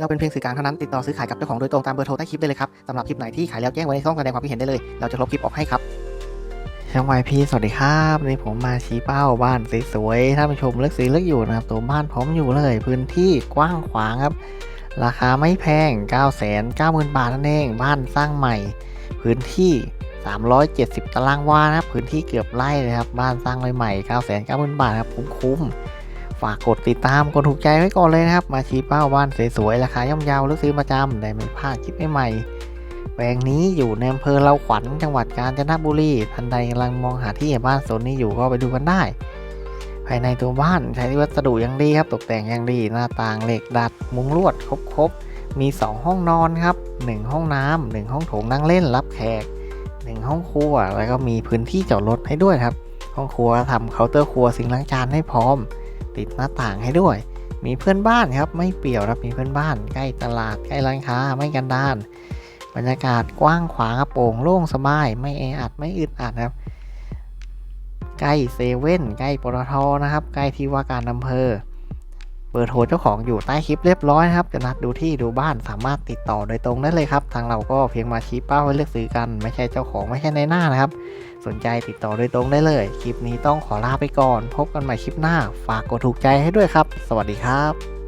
เราเป็นเพียงสื่อกลางเท่านั้นติดต่อซื้อขายกับเจ้าของโดยตรงตามเบอร์โทรใต้คลิปได้เลยครับสำหรับคลิปไหนที่ขายแล้วแจ้งไว้ในช่องแสดงความคิดเห็นได้เลย เราจะลบคลิปออกให้ครับช่างวายพีสวัสดีครับวันนี่ผมมาชี้เป้าบ้านสวยๆท่านผู้ชมเลือกซื้อเลือกอยู่นะครับตัวบ้านพร้อมอยู่เลย พื้นที่กว้างขวางครับ ราคาไม่แพง 9 9 0 0 0 0 บาทนั่นเองบ้านสร้างใหม่ พื้นที่ 370 ตารางวานะครับพื้นที่เกือบไร่เลยครับบ้านสร้างใหม่ๆ9 9 0 0 0 0 บาทครับคุ้มๆ ฝากกดติดตามกดถูกใจไว้ก่อนเลยนะครับ มาชี้เป้าบ้านสวยๆราคาย่อมเยาวเลือกซื้อประจำได้ไม่พลาดคลิปใหม่ๆแปลงนี้อยู่ในอำเภอเราขวัญจังหวัดกาญจนบุรีท่านใดกำลังมองหาที่บ้านโซนนี้อยู่ก็ไปดูกันได้ ภายในตัวบ้านใช้วัสดุอย่างดีครับ ตกแต่งอย่างดีหน้าต่างเหล็กดัด มุงลวดครบๆมี 2 ห้องนอนครับ 1 ห้องน้ำหนึ่งห้องโถงนั่งเล่นรับแขก 1 ห้องครัวแล้วก็มีพื้นที่จอดรถให้ด้วยครับห้องครัวทำเคาน์เตอร์ครัวซิงล้างจานให้พร้อม ติดหน้าต่างให้ด้วย มีเพื่อนบ้านครับ ไม่เปี่ยวครับมีเพื่อนบ้าน ใกล้ตลาดใกล้ร้านค้าไม่กันดานบรรยากาศกว้างขวางโปร่งโล่งสบาย ไม่แออัดไม่อึดอัดครับ ใกล้เซเว่นใกล้ปตทนะครับ ใกล้ที่ว่าการอำเภอ เบอร์โทรเจ้าของอยู่ใต้คลิปเรียบร้อยนะครับ จะนัดดูที่ดูบ้านสามารถติดต่อโดยตรงได้เลยครับ ทางเราก็เพียงมาชี้เป้าให้เลือกซื้อกัน ไม่ใช่เจ้าของไม่ใช่ในหน้านะครับ สนใจติดต่อโดยตรงได้เลย คลิปนี้ต้องขอลาไปก่อน พบกันใหม่คลิปหน้า ฝากกดถูกใจให้ด้วยครับ สวัสดีครับ